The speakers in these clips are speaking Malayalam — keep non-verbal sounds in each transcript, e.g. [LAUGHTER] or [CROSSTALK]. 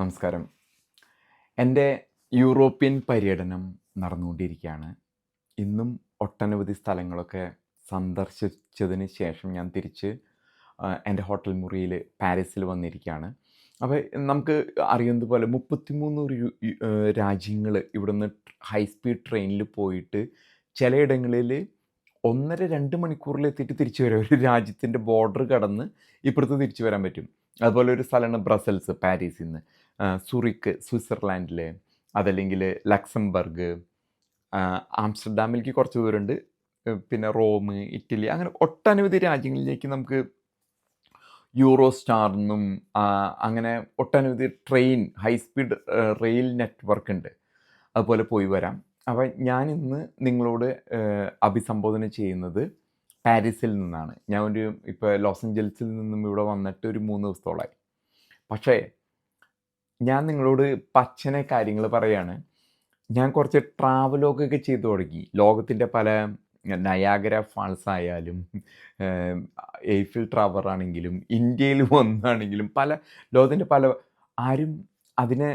നമസ്കാരം. എന്റെ യൂറോപ്യൻ പര്യടനം നടന്നുകൊണ്ടിരിക്കുകയാണ്. ഇന്നും ഒട്ടനവധി സ്ഥലങ്ങളൊക്കെ സന്ദർശിച്ചതിന് ശേഷം ഞാൻ തിരിച്ച് എന്റെ ഹോട്ടൽ മുറിയിൽ പാരീസിൽ വന്നിരിക്കുകയാണ്. അപ്പോൾ നമുക്ക് അറിയുന്നത് പോലെ മുപ്പത്തിമൂന്ന് രാജ്യങ്ങൾ ഇവിടുന്ന് ഹൈ സ്പീഡ് ട്രെയിനിൽ പോയിട്ട് ചിലയിടങ്ങളിൽ ഒന്നര രണ്ട് മണിക്കൂറിൽ എത്തിയിട്ട് തിരിച്ചു വരാം. ഒരു രാജ്യത്തിന്റെ ബോർഡർ കടന്ന് ഇപ്പുറത്ത് തിരിച്ചു വരാൻ പറ്റും. അതുപോലെ ഒരു സ്ഥലമാണ് ബ്രസൽസ് പാരീസിൽ നിന്ന് സുറിക്ക് സ്വിറ്റ്സർലാൻഡിൽ അതല്ലെങ്കിൽ ലക്സംബർഗ് ആംസ്റ്റർഡാമിലേക്ക് കുറച്ച് ദൂരമുണ്ട്. പിന്നെ റോം ഇറ്റലി അങ്ങനെ ഒട്ടനവധി രാജ്യങ്ങളിലേക്ക് നമുക്ക് യൂറോ സ്റ്റാറിനും അങ്ങനെ ഒട്ടനവധി train high speed rail network ഉണ്ട് അതുപോലെ പോയി വരാം. അപ്പോൾ ഞാൻ ഇന്ന് നിങ്ങളോട് അഭിസംബോധന ചെയ്യുന്നത് പാരീസിൽ നിന്നാണ്. ഞാൻ ഒരു ഇപ്പോൾ ലോസ് ഏഞ്ചൽസിൽ നിന്നും ഇവിടെ വന്നിട്ട് ഒരു മൂന്ന് ദിവസത്തോളമായി. പക്ഷേ ഞാൻ നിങ്ങളോട് പച്ചനെ കാര്യങ്ങൾ പറയാണ്. ഞാൻ കുറച്ച് ട്രാവലോഗൊക്കെ ചെയ്തു തുടങ്ങി. ലോകത്തിന്റെ പല നയാഗര ഫാൾസ് ആയാലും എയ്ഫിൽ ടവർ ആണെങ്കിലും ഇന്ത്യയിൽ ഒന്നാണെങ്കിലും പല ലോകത്തിന്റെ പല ആരും അതിനെ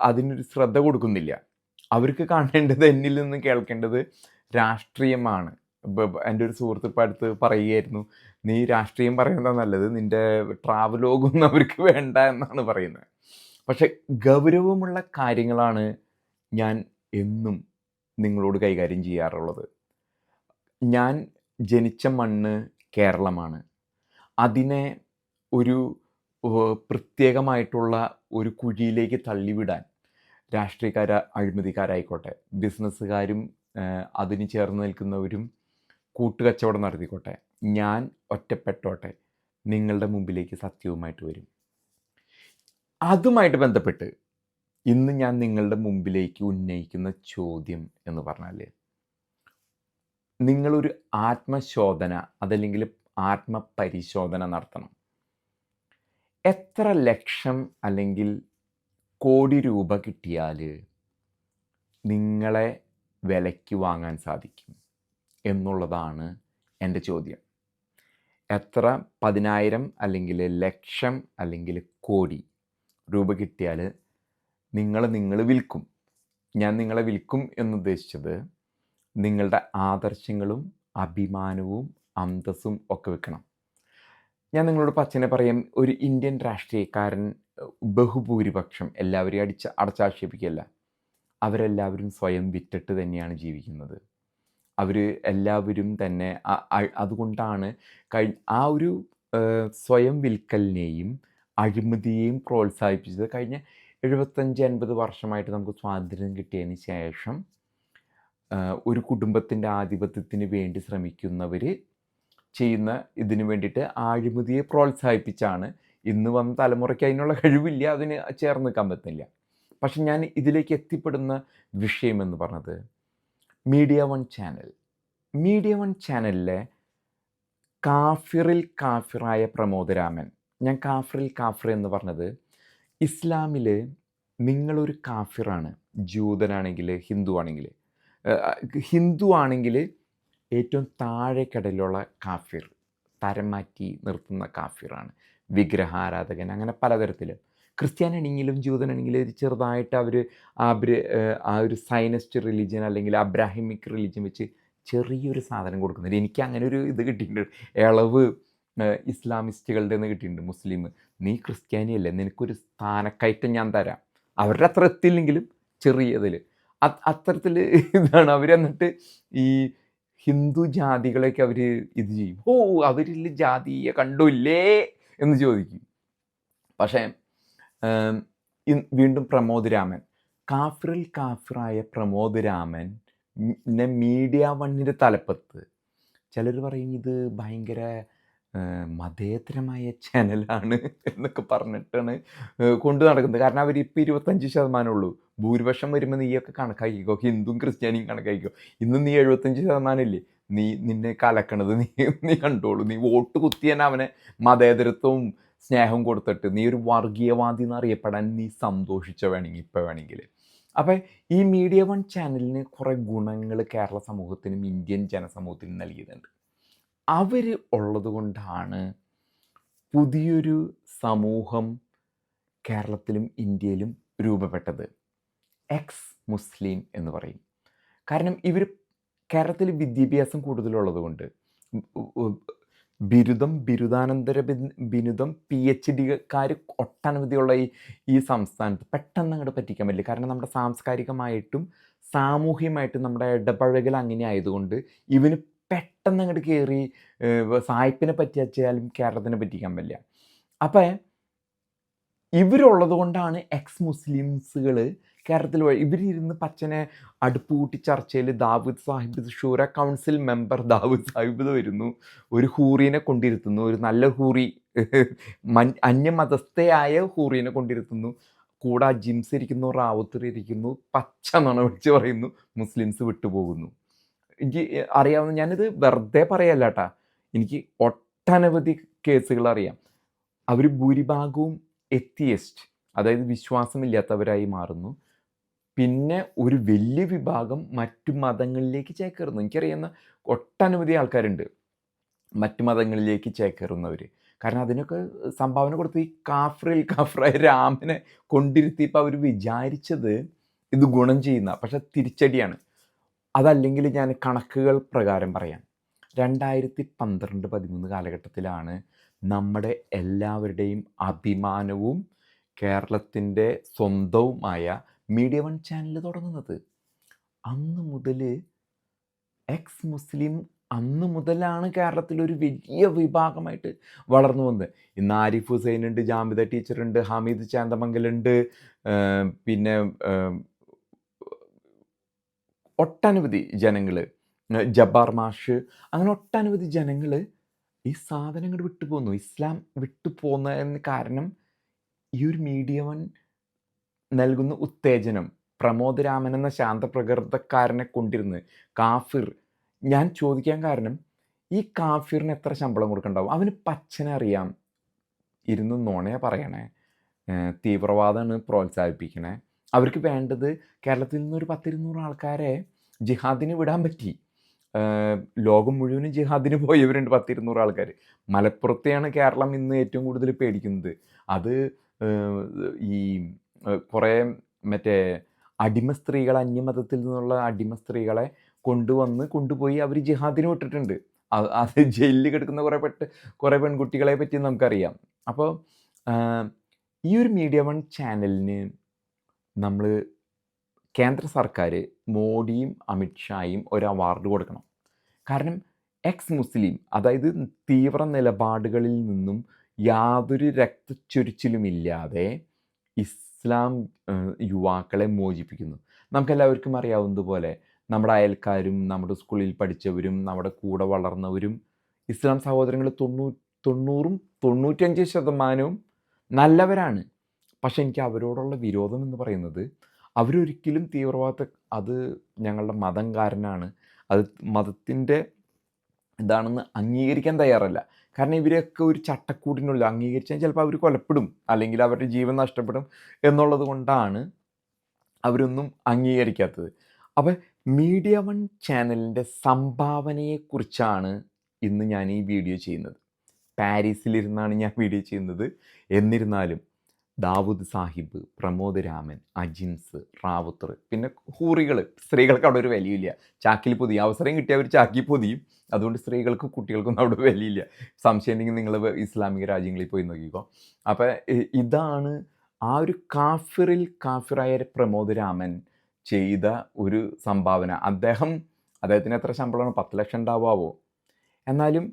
അതിനൊരു ശ്രദ്ധ കൊടുക്കുന്നില്ല. അവർക്ക് കാണേണ്ടത് എന്നിൽ നിന്ന് കേൾക്കേണ്ടത് രാഷ്ട്രീയമാണ്. എന്റെ ഒരു സുഹൃത്ത് അടുത്ത് പറയുകയായിരുന്നു നീ രാഷ്ട്രീയം പറയുന്നതാണ് നല്ലത് നിന്റെ ട്രാവലോഗൊന്നും അവർക്ക് വേണ്ട എന്നാണ് പറയുന്നത്. പക്ഷെ ഗൗരവമുള്ള കാര്യങ്ങളാണ് ഞാൻ എന്നും നിങ്ങളോട് കൈകാര്യം ചെയ്യാറുള്ളത്. ഞാൻ ജനിച്ച മണ്ണ് കേരളമാണ്. അതിനെ ഒരു പ്രത്യേകമായിട്ടുള്ള ഒരു കുഴിയിലേക്ക് തള്ളിവിടാൻ രാഷ്ട്രീയക്കാര അഴിമതിക്കാരായിക്കോട്ടെ ബിസിനസ്സുകാരും അതിന് ചേർന്ന് നിൽക്കുന്നവരും കൂട്ടുകച്ചവടം നടത്തിക്കോട്ടെ ഞാൻ ഒറ്റപ്പെട്ടോട്ടെ നിങ്ങളുടെ മുമ്പിലേക്ക് സത്യവുമായിട്ട് വരും. അതുമായിട്ട് ബന്ധപ്പെട്ട് ഇന്ന് ഞാൻ നിങ്ങളുടെ മുമ്പിലേക്ക് ഉന്നയിക്കുന്ന ചോദ്യം എന്ന് പറഞ്ഞാൽ നിങ്ങളൊരു ആത്മശോധന അതല്ലെങ്കിൽ ആത്മപരിശോധന നടത്തണം. എത്ര ലക്ഷം അല്ലെങ്കിൽ കോടി രൂപ കിട്ടിയാൽ നിങ്ങളെ വിലയ്ക്ക് വാങ്ങാൻ സാധിക്കും എന്നുള്ളതാണ് എന്റെ ചോദ്യം. എത്ര പതിനായിരം അല്ലെങ്കിൽ ലക്ഷം അല്ലെങ്കിൽ കോടി രൂപ കിട്ടിയാൽ നിങ്ങളെ നിങ്ങൾ വിൽക്കും. ഞാൻ നിങ്ങളെ വിൽക്കും എന്നുദ്ദേശിച്ചത് നിങ്ങളുടെ ആദർശങ്ങളും അഭിമാനവും അന്തസ്സും ഒക്കെ വെക്കണം. ഞാൻ നിങ്ങളോട് പച്ചനെ പറയാം ഒരു ഇന്ത്യൻ രാഷ്ട്രീയക്കാരൻ ബഹുഭൂരിപക്ഷം എല്ലാവരെയും അടിച്ച് അടച്ചാക്ഷേപിക്കുകയല്ല. അവരെല്ലാവരും സ്വയം വിറ്റിട്ട് തന്നെയാണ് ജീവിക്കുന്നത്. അവർ എല്ലാവരും തന്നെ അതുകൊണ്ടാണ് കഴി ആ ഒരു സ്വയം വിൽക്കലിനെയും അഴിമതിയെയും പ്രോത്സാഹിപ്പിച്ചത് കഴിഞ്ഞ എഴുപത്തഞ്ച് അൻപത് വർഷമായിട്ട് നമുക്ക് സ്വാതന്ത്ര്യം കിട്ടിയതിന് ശേഷം ഒരു കുടുംബത്തിന്റെ ആധിപത്യത്തിന് വേണ്ടി ശ്രമിക്കുന്നവർ ചെയ്യുന്ന ഇതിനു വേണ്ടിയിട്ട് അഴിമതിയെ പ്രോത്സാഹിപ്പിച്ചാണ് ഇന്ന് വന്ന തലമുറയ്ക്ക് അതിനുള്ള കഴിവില്ല അതിന് ചേർന്ന് നിൽക്കാൻ പറ്റില്ല പക്ഷെ ഞാൻ ഇതിലേക്ക് എത്തിപ്പെടുന്ന വിഷയമെന്ന് പറഞ്ഞത് Media One channel. Media One ചാനലിലെ കാഫിറിൽ കാഫിറായ പ്രമോദരാമൻ ഞാൻ കാഫ്രിൽ കാഫിർ എന്ന് പറഞ്ഞത്. ഇസ്ലാമിൽ നിങ്ങളൊരു കാഫിറാണ്. ജൂതനാണെങ്കിൽ ഹിന്ദു ആണെങ്കിൽ. ഹിന്ദു ആണെങ്കിൽ ഏറ്റവും താഴെക്കടയിലുള്ള കാഫിർ തരം മാറ്റി നിർത്തുന്ന കാഫിറാണ്. വിഗ്രഹാരാധകൻ അങ്ങനെ പലതരത്തിൽ ക്രിസ്ത്യാനാണെങ്കിലും ജൂതനാണെങ്കിലും ചെറുതായിട്ട് അവർ ആ ഒരു സൈനസ്റ്റ് റിലീജിയൻ അല്ലെങ്കിൽ അബ്രാഹിമിക് റിലീജിയൻ വെച്ച് ചെറിയൊരു സാധനം കൊടുക്കുന്നുണ്ട്. എനിക്ക് അങ്ങനെ ഒരു ഇത് കിട്ടിയിട്ടുണ്ട്. ഇളവ് ഇസ്ലാമിസ്റ്റുകളുടെ നിന്ന് കിട്ടിയിട്ടുണ്ട് മുസ്ലിം. നീ ക്രിസ്ത്യാനിയല്ലേ നിനക്കൊരു സ്ഥാനക്കയറ്റം ഞാൻ തരാം. അവരുടെ അത്ര എത്തില്ലെങ്കിലും ചെറിയതിൽ അത്തരത്തിൽ ഇതാണ്. അവർ എന്നിട്ട് ഈ ഹിന്ദു ജാതികളെയൊക്കെ അവർ ഇത് ചെയ്യും. ഓ അവരിൽ ജാതിയെ കണ്ടില്ലേ എന്ന് ചോദിക്കും. പക്ഷേ വീണ്ടും പ്രമോദ് രാമൻ കാഫിറിൽ കാഫിറായ പ്രമോദ് രാമൻ മീഡിയ വണ്ണിന്റെ തലപ്പത്ത്. ചിലർ പറയും ഇത് ഭയങ്കര മതേതരമായ ചാനലാണ് എന്നൊക്കെ പറഞ്ഞിട്ടാണ് കൊണ്ടു നടക്കുന്നത്. കാരണം അവർ ഇപ്പോൾ ഇരുപത്തഞ്ച് ശതമാനമുള്ളൂ ഭൂരിപക്ഷം വരുമ്പോൾ നീയൊക്കെ കണക്കാക്കിക്കോ ഹിന്ദുവും ക്രിസ്ത്യാനിയും കണക്കാക്കിക്കോ ഇന്ന് നീ എഴുപത്തഞ്ച് ശതമാനമില്ലേ നീ നിന്നെ കലക്കണത് നീ നീ കണ്ടോളൂ. നീ വോട്ട് കുത്തിയാൻ അവനെ മതേതരത്വവും സ്നേഹവും കൊടുത്തിട്ട് നീ ഒരു വർഗീയവാദി എന്നറിയപ്പെടാൻ നീ സന്തോഷിച്ച വേണമെങ്കിൽ ഇപ്പോൾ വേണമെങ്കിൽ. അപ്പം ഈ മീഡിയ വൺ ചാനലിന് കുറേ ഗുണങ്ങൾ കേരള സമൂഹത്തിനും ഇന്ത്യൻ ജനസമൂഹത്തിനും നൽകിയിട്ടുണ്ട്. അവർ ഉള്ളത് കൊണ്ടാണ് പുതിയൊരു സമൂഹം കേരളത്തിലും ഇന്ത്യയിലും രൂപപ്പെട്ടത്. എക്സ് മുസ്ലിം എന്ന് പറയും. കാരണം ഇവർ കേരളത്തിൽ വിദ്യാഭ്യാസം കൂടുതലുള്ളത് കൊണ്ട് ബിരുദം ബിരുദാനന്തര ബിരുദം പി എച്ച് ഡിക്കാർ ഒട്ടനവധിയുള്ള ഈ ഈ സംസ്ഥാനത്ത് പെട്ടെന്ന് അങ്ങോട്ട് പറ്റിക്കാൻ പറ്റില്ല. കാരണം നമ്മുടെ സാംസ്കാരികമായിട്ടും സാമൂഹികമായിട്ടും നമ്മുടെ ഇടപഴകൽ അങ്ങനെ ആയതുകൊണ്ട് ഇവന് പെട്ടെന്ന് അങ്ങോട്ട് കയറി സായിപ്പിനെ പറ്റിയാലും കേരളത്തിനെ പറ്റിക്കാൻ പറ്റില്ല. അപ്പം ഇവരുള്ളത് കൊണ്ടാണ് എക്സ് മുസ്ലിംസുകൾ കേരളത്തിൽ ഇവരിരുന്ന് പച്ചനെ അടുപ്പ് കൂട്ടി ചർച്ചയിൽ ദാവൂദ് സാഹിബ് ഷൂര കൗൺസിൽ മെമ്പർ ദാവൂദ് സാഹിബ് വരുന്നു. ഒരു ഹൂറിനെ കൊണ്ടിരുത്തുന്നു. ഒരു നല്ല ഹൂറി മൻ അന്യമതസ്ഥയായ ഹൂറിനെ കൊണ്ടിരുത്തുന്നു. കൂടാ ജിംസ് ഇരിക്കുന്നു റാവുത്തർ ഇരിക്കുന്നു പച്ച നണ വിളിച്ച് പറയുന്നു മുസ്ലിംസ് വിട്ടുപോകുന്നു. എനിക്ക് അറിയാവുന്ന ഞാനിത് വെറുതെ പറയല്ല കേട്ടാ എനിക്ക് ഒട്ടനവധി കേസുകൾ അറിയാം അവർ ഭൂരിഭാഗവും എത്തിയസ്റ്റ് അതായത് വിശ്വാസമില്ലാത്തവരായി മാറുന്നു. പിന്നെ ഒരു വലിയ വിഭാഗം മറ്റു മതങ്ങളിലേക്ക് ചേക്കേറുന്നു. എനിക്കറിയുന്ന ഒട്ടനവധി ആൾക്കാരുണ്ട് മറ്റു മതങ്ങളിലേക്ക് ചേക്കേറുന്നവർ കാരണം അതിനൊക്കെ സംഭാവന കൊടുത്ത് ഈ കാഫ്രിൽ കാഫ്രായ രാമനെ കൊണ്ടിരുത്തിയപ്പോൾ അവർ വിചാരിച്ചത് ഇത് ഗുണം ചെയ്യുന്ന പക്ഷെ തിരിച്ചടിയാണ്. അതല്ലെങ്കിൽ ഞാൻ കണക്കുകൾ പ്രകാരം പറയാം. രണ്ടായിരത്തി പന്ത്രണ്ട് പതിമൂന്ന് കാലഘട്ടത്തിലാണ് നമ്മുടെ എല്ലാവരുടെയും അഭിമാനവും കേരളത്തിന്റെ സ്വന്തവുമായ മീഡിയ വൺ ചാനൽ തുടങ്ങുന്നത്. അന്ന് മുതൽ എക്സ് മുസ്ലിം അന്ന് മുതലാണ് കേരളത്തിൽ ഒരു വലിയ വിഭാഗമായിട്ട് വളർന്നു വന്നത്. ഇന്ന് ആരിഫ് ഹുസൈൻ ഉണ്ട് ജാമിദ ടീച്ചറുണ്ട് ഹമീദ് ചാന്തമംഗലുണ്ട് പിന്നെ ഒട്ടനവധി ജനങ്ങൾ ജബ്ബാർ മാഷ് അങ്ങനെ ഒട്ടനവധി ജനങ്ങൾ ഈ സാധനങ്ങൾ വിട്ടുപോകുന്നു ഇസ്ലാം വിട്ടുപോകുന്നതിന് കാരണം ഈ ഒരു മീഡിയവൻ നൽകുന്ന ഉത്തേജനം പ്രമോദ് രാമൻ എന്ന ശാന്തപ്രകൃതക്കാരനെ കൊണ്ടിരുന്ന് കാഫിർ ഞാൻ ചോദിക്കാൻ കാരണം ഈ കാഫിറിന് എത്ര ശമ്പളം കൊടുക്കണ്ടാവും? അവന് പച്ചനെ അറിയാം. ഇരുന്ന് നോണയെ പറയണേ. തീവ്രവാദമാണ് പ്രോത്സാഹിപ്പിക്കണേ. അവർക്ക് വേണ്ടത് കേരളത്തിൽ നിന്നൊരു പത്തിരുന്നൂറ് ആൾക്കാരെ ജിഹാദിന് വിടാൻ പറ്റി. ലോകം മുഴുവനും ജിഹാദിന് പോയവരുണ്ട് പത്തിരുന്നൂറ് ആൾക്കാർ. മലപ്പുറത്തെയാണ് കേരളം ഇന്ന് ഏറ്റവും കൂടുതൽ പേടിക്കുന്നത്. അത് ഈ കുറേ മറ്റേ അടിമ സ്ത്രീകളെ അന്യമതത്തിൽ നിന്നുള്ള അടിമ സ്ത്രീകളെ കൊണ്ടുവന്ന് കൊണ്ടുപോയി അവർ ജിഹാദിന് വിട്ടിട്ടുണ്ട്. അത് ജയിലിൽ കിടക്കുന്ന കുറേ പെട്ട് കുറേ പെൺകുട്ടികളെ പറ്റി നമുക്കറിയാം. അപ്പോൾ ഈ ഒരു മീഡിയ വൺ ചാനലിന് നമ്മൾ കേന്ദ്ര സർക്കാർ മോഡിയും അമിത്ഷായും ഒരു അവാർഡ് കൊടുക്കണം. കാരണം എക്സ് മുസ്ലിം അതായത് തീവ്ര നിലപാടുകളിൽ നിന്നും യാതൊരു രക്തച്ചൊരിച്ചിലുമില്ലാതെ ഇസ്ലാം യുവാക്കളെ മോചിപ്പിക്കുന്നു. നമുക്കെല്ലാവർക്കും അറിയാവുന്നതുപോലെ നമ്മുടെ അയൽക്കാരും നമ്മുടെ സ്കൂളിൽ പഠിച്ചവരും നമ്മുടെ കൂടെ വളർന്നവരും ഇസ്ലാം സഹോദരങ്ങൾ തൊണ്ണൂ തൊണ്ണൂറും തൊണ്ണൂറ്റഞ്ച് ശതമാനവും നല്ലവരാണ്. പക്ഷെ എനിക്ക് അവരോടുള്ള വിരോധം എന്ന് പറയുന്നത് അവരൊരിക്കലും തീവ്രവാദത്തെ അത് ഞങ്ങളുടെ മതം കാരനാണ്. അത് മതത്തിന്റെ ഇതാണെന്ന് അംഗീകരിക്കാൻ തയ്യാറല്ല. കാരണം ഇവരെയൊക്കെ ഒരു ചട്ടക്കൂടിനുള്ളിൽ അംഗീകരിച്ചാൽ ചിലപ്പോൾ അവർ കൊലപ്പെടും. അല്ലെങ്കിൽ അവരുടെ ജീവൻ നഷ്ടപ്പെടും എന്നുള്ളത് കൊണ്ടാണ് അവരൊന്നും അംഗീകരിക്കാത്തത്. അപ്പം മീഡിയ വൺ ചാനലിന്റെ സംഭാവനയെക്കുറിച്ചാണ് ഇന്ന് ഞാൻ ഈ വീഡിയോ ചെയ്യുന്നത്. പാരീസിലിരുന്നാണ് ഞാൻ വീഡിയോ ചെയ്യുന്നത്. എന്നിരുന്നാലും ദാവൂദ് സാഹിബ് പ്രമോദ് രാമൻ അജിൻസ് റാവുത്തർ പിന്നെ ഹൂറികൾ സ്ത്രീകൾക്ക് അവിടെ ഒരു വിലയില്ല ചാക്കിൽ പൊതി അവസരം കിട്ടിയ അവർ ചാക്കിൽ പൊതിയും. അതുകൊണ്ട് സ്ത്രീകൾക്ക് കുട്ടികൾക്കൊന്നും അവിടെ വിലയില്ല. സംശയം ഉണ്ടെങ്കിൽ നിങ്ങൾ ഇസ്ലാമിക രാജ്യങ്ങളിൽ പോയി നോക്കിക്കോ. അപ്പം ഇതാണ് ആ ഒരു കാഫിറിൽ കാഫിറായ പ്രമോദ് രാമൻ ചെയ്ത ഒരു സംഭാവന. അദ്ദേഹം അദ്ദേഹത്തിന് എത്ര ശമ്പളമാണ്? പത്ത് ലക്ഷം ഉണ്ടാവാവോ? എന്നാലും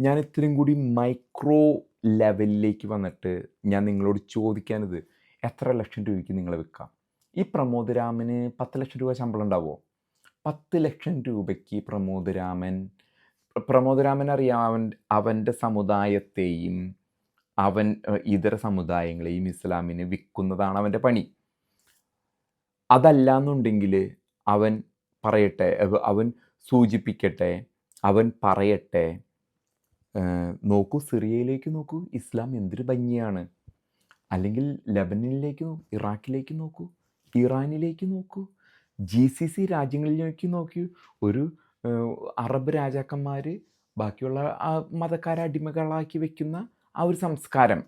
ഞാൻ ഇത്രയും കൂടി മൈക്രോ ലെവലിലേക്ക് വന്നിട്ട് ഞാൻ നിങ്ങളോട് ചോദിക്കാനിത് എത്ര ലക്ഷം രൂപയ്ക്ക് നിങ്ങൾ വിൽക്കാം? ഈ പ്രമോദ് രാമന് പത്ത് ലക്ഷം രൂപ ശമ്പളം ഉണ്ടാവുമോ പത്ത് ലക്ഷം രൂപയ്ക്ക് പ്രമോദ് രാമൻ പ്രമോദ് രാമൻ അറിയാം അവൻ അവന്റെ സമുദായത്തെയും അവൻ ഇതര സമുദായങ്ങളെയും ഇസ്ലാമിന് വിൽക്കുന്നതാണ് അവന്റെ പണി. അതല്ല എന്നുണ്ടെങ്കിൽ അവൻ പറയട്ടെ അവൻ സൂചിപ്പിക്കട്ടെ അവൻ പറയട്ടെ നോക്കൂ സിറിയയിലേക്ക് നോക്കൂ ഇസ്ലാം എന്തൊരു ഭംഗിയാണ്. അല്ലെങ്കിൽ ലബനനിലേക്ക് നോക്കൂ ഇറാഖിലേക്ക് നോക്കൂ ഇറാനിലേക്ക് നോക്കൂ ജി സി സി രാജ്യങ്ങളിലേക്ക് നോക്കി ഒരു അറബ് രാജാക്കന്മാർ ബാക്കിയുള്ള മതക്കാരെ അടിമകളാക്കി വെക്കുന്ന ആ ഒരു സംസ്കാരം.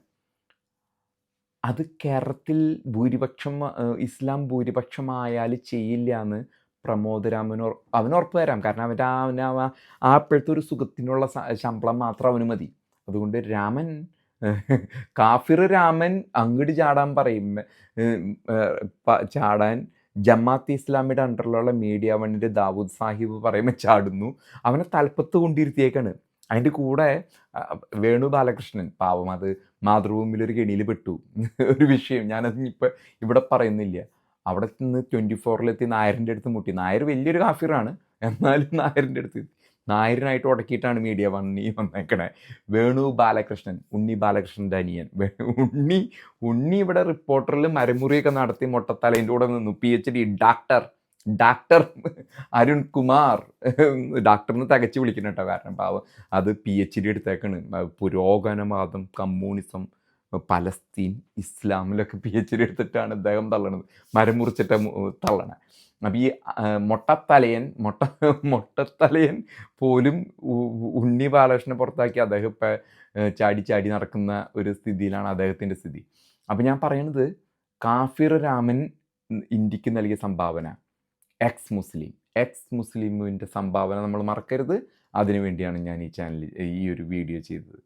അത് കേരളത്തിൽ ഭൂരിപക്ഷം ഇസ്ലാം ഭൂരിപക്ഷമായാൽ ചെയ്യില്ല എന്ന് പ്രമോദ് രാമന് അവന് ഉറപ്പ് തരാം. കാരണം അവന്റെ ആ അവന് ആ അപ്പോഴത്തെ ഒരു സുഖത്തിനുള്ള ശമ്പളം മാത്രം അവന് മതി. അതുകൊണ്ട് രാമൻ [LAUGHS] കാഫിർ രാമൻ അങ്ങട് ചാടാൻ പറയും. ചാടാൻ ജമാഅത്ത് ഇസ്ലാമിയുടെ അണ്ടറിലുള്ള മീഡിയ വണ്ണിന്റെ ദാവൂദ് സാഹിബ് പറയുമ്പോൾ ചാടുന്നു. അവനെ തലപ്പത്ത് കൊണ്ടിരുത്തിയേക്കാണ്. അതിന്റെ കൂടെ വേണു ബാലകൃഷ്ണൻ പാവം അത് മാതൃഭൂമിയിൽ ഒരു കെണിയിൽ പെട്ടു. [LAUGHS] ഒരു വിഷയം ഞാനത് ഇപ്പം ഇവിടെ പറയുന്നില്ല. അവിടെ നിന്ന് 24ലെത്തി നായരിന്റെ അടുത്ത് മുട്ടി. നായർ വലിയൊരു കാഫിറാണ്. എന്നാലും നായരിന്റെ അടുത്ത് നായരിനായിട്ട് ഉടക്കിയിട്ടാണ് മീഡിയ വണ്ണി വന്നേക്കണേ. വേണു ബാലകൃഷ്ണൻ, ഉണ്ണി ബാലകൃഷ്ണന്റെ അനിയൻ. ഉണ്ണി ഉണ്ണി ഇവിടെ റിപ്പോർട്ടറിൽ മരമുറിയൊക്കെ നടത്തി മൊട്ടത്തലേന്റെ കൂടെ നിന്നു. P H D doctor doctor Arun Kumar ഡാക്ടറിന് തികച്ച് വിളിക്കണം കേട്ടോ. കാരണം പാവം അത് ഡി എടുത്തേക്കാണ്. പുരോഗമനവാദം, കമ്മ്യൂണിസം, പലസ്തീൻ, ഇസ്ലാമിലൊക്കെ പി എച്ച് പിഎച്ച്ഡി എടുത്തിട്ടാണ് അദ്ദേഹം തള്ളണത്. മരം മുറിച്ചിട്ട തള്ളണ അപ്പം ഈ മൊട്ടത്തലയൻ മൊട്ട മൊട്ടത്തലയൻ പോലും ഉണ്ണി ബാലകൃഷ്ണനെ പുറത്താക്കി അദ്ദേഹം ചാടി ചാടി നടക്കുന്ന ഒരു സ്ഥിതിയിലാണ് അദ്ദേഹത്തിന്റെ സ്ഥിതി. അപ്പോൾ ഞാൻ പറയണത് കാഫിർ രാമൻ ഇന്ത്യയ്ക്ക് നൽകിയ സംഭാവന എക്സ് മുസ്ലിം എക്സ് മുസ്ലിമിന്റെ സംഭാവന നമ്മൾ മറക്കരുത്. അതിനു വേണ്ടിയാണ് ഞാൻ ഈ ചാനൽ ഈ ഒരു വീഡിയോ ചെയ്തത്.